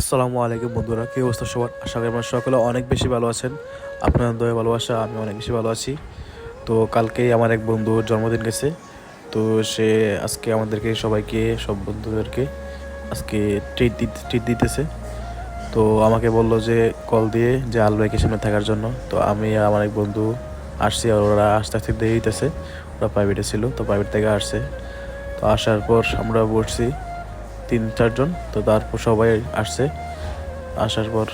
আসসালামু আলাইকুম বন্ধুরা, কী অবস্থা সবার? আশা করি আপনারা সকলে অনেক বেশি ভালো আছেন। আপনাদের দয়া ভালোবাসা, আমি অনেক বেশি ভালো আছি। তো কালকেই আমার এক বন্ধুর জন্মদিন গেছে। তো সে আজকে আমাদেরকে সবাইকে, সব বন্ধুদেরকে আজকে ট্রিট ট্রিট দিতেছে। তো আমাকে বলল যে কল দিয়ে যে আলবাইকে সামনে থাকার জন্য। তো আমি আমার এক বন্ধু আসছি, আর ওরা আসতে আসতে দিয়ে দিতেছে ওরা প্রাইভেটে ছিল, তো প্রাইভেট থেকে আসছে। তো আসার পর আমরা বসছি। তিন, চারজন। তো তারপর সবাই আসছে। আসার পর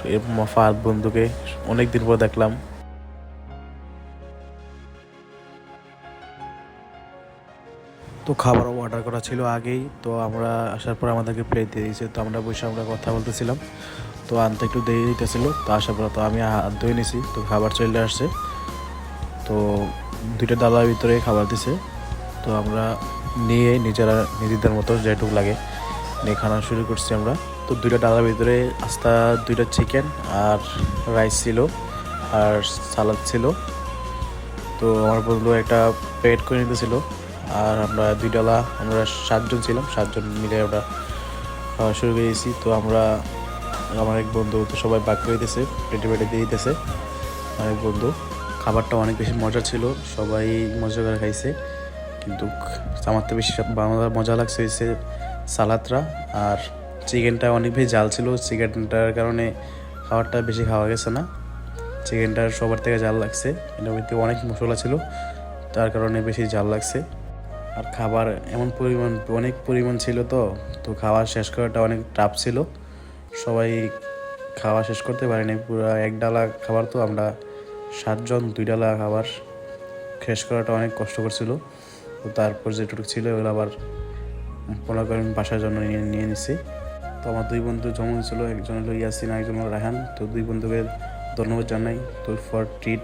ফাহাদ বন্ধুকে অনেক দিন পর দেখলাম। তো খাবার অর্ডার করা ছিল আগেই। তো আমরা আসার পর আমাদেরকে প্লেট দিয়ে দিয়েছে। তো আমরা বসে আমরা কথা বলতেছিলাম। তো আনতে একটু দেরি দিতেছিল তো আসার পর তো আমি হাত ধুয়ে নিছি তো খাবার চলে আসছে। তো দুইটা ডালার ভিতরে খাবার দিছে। তো আমরা নিয়ে নিজেরা, নিজেদের মতো যেটুকু লাগে নিয়ে খাওয়া শুরু করছি আমরা। তো দুইটা ডালার ভিতরে আস্তা দুইটা চিকেন আর রাইস ছিল আর সালাদ ছিল। তো আমার বন্ধু একটা পেড করে নিতেছিল আর আমরা দুই ডালা, আমরা সাতজন ছিলাম, সাতজন মিলে আমরা খাওয়া শুরু করে দিয়েছি। তো আমরা, আমার এক বন্ধু তো সবাই বাক করে দিতেছে পেটে পেটে দিয়ে দিতেছে। আমার এক বন্ধু, খাবারটা অনেক বেশি মজা ছিল, সবাই মজা করে খাইছে। কিন্তু আমার তো বেশি মজা লাগছে সালাদটা আর চিকেনটা অনেক বেশি জাল ছিল, চিকেনটার কারণে খাবারটা বেশি খাওয়া গেছে না। চিকেনটার সবার থেকে জাল লাগছে, এটার মধ্যে অনেক মশলা ছিল, তার কারণে বেশি জাল লাগছে। আর খাবার এমন পরিমাণ, অনেক পরিমাণ ছিল তো তো খাওয়া শেষ করাটা অনেক টাফ ছিল। সবাই খাওয়া শেষ করতে পারেনি, পুরো এক ডালা খাবার তো, আমরা সাতজন, দুই ডালা খাবার শেষ করাটা অনেক কষ্ট করছিল তো তারপর যেটুকু ছিল ওগুলো আবার করেন বাসার জন্য নিয়ে নিয়ে নিছি। তো আমার দুই বন্ধু যেমন ছিল একজন হলো ইয়াসিন একজন হলো রাহান তো দুই বন্ধুকে ধন্যবাদ জানাই তো ফর ট্রিট